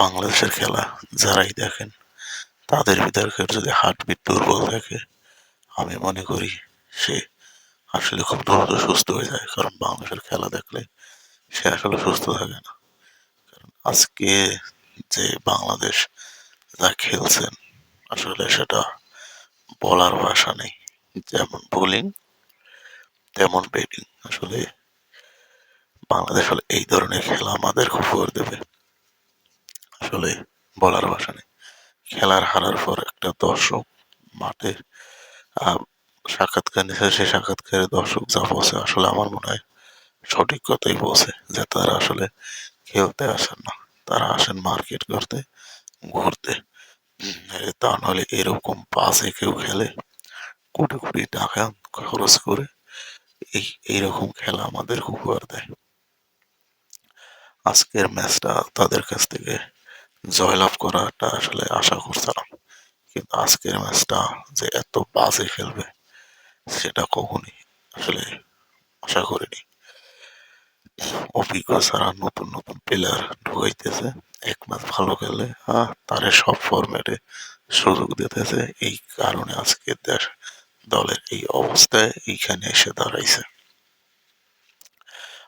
বাংলাদেশের খেলা যারাই দেখেন, তাদের ভিতরকার যদি হার্টবিট দুর্বল থাকে আমি মনে করি সে আসলে খুব দ্রুত সুস্থ হয়ে যায়। কারণ বাংলাদেশের খেলা দেখলে সে আসলে সুস্থ থাকে না। কারণ আজকে যে বাংলাদেশ যা খেলছেন, আসলে সেটা বলার ভাষা নেই। যেমন বোলিং তেমন ব্যাটিং আসলে বাংলাদেশ হলে এই ধরনের খেলা আমাদের উপহার দেবে। আসলে বলার ভাষা নেই। খেলার হারার পর একটা দর্শক মাঠে সাক্ষাৎকার নিচ্ছে সেই সাক্ষাৎকারে দর্শক যা বলছে আসলে আমার মনে হয় সঠিক কথাই বলছে যে তারা আসলে খেলতে আসেন না। তারা আসেন মার্কেট করতে, ঘুরতে। তা নাহলে এরকম বাসে কেউ খেলে? কোটি কোটি টাকা খরচ করে এই, এইরকম খেলা আমাদের উপহার দেয়। আজকের ম্যাচটা তাদের কাছ থেকে জয়লাভ করাটা আসলে আশা করছিলাম কিন্তু আজকের ম্যাচটা যে এত বাজে খেলবে, সেটা কখনই আসলে আশা করিনি। অভিজ্ঞ ছাড়া নতুন নতুন প্লেয়ার ঢুকাইতেছে, এক ম্যাচ ভালো খেলে হ্যাঁ তারে সব ফরম্যাটে সুযোগ দিতেছে। এই কারণে আজকে দেশ দলের এই অবস্থায় এইখানে এসে দাঁড়াইছে।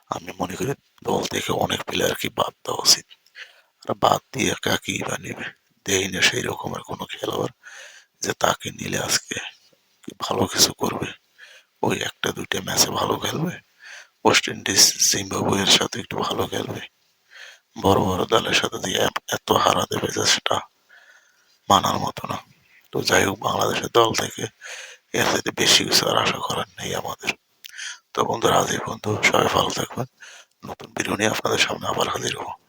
আমি মনে করি দল থেকে অনেক প্লেয়ারকে বাদ দেওয়া উচিত। বাদ দিয়ে কাকেই বা নেবে। দেই না সেই রকমের কোনো খেলোয়াড় যে তাকে নিলে আজকে ভালো কিছু করবে। ওই একটা দুইটা ম্যাচে ভালো খেলবে। ওয়েস্ট ইন্ডিজ জিম্বাবুয়ের সাথে একটু ভালো খেলবে। বড় বড় দলের সাথে দিয়ে এত- হারা দেবে যে সেটা মানার মতো না। তো যাই হোক, বাংলাদেশের দল থেকে এর সাথে বেশি কিছু আর আশা করার নেই আমাদের। তো বন্ধুরা, আজ এই বন্ধু সবাই ভালো থাকবেন। নতুন নিয়ে আপনাদের সামনে আবার হাজির হব।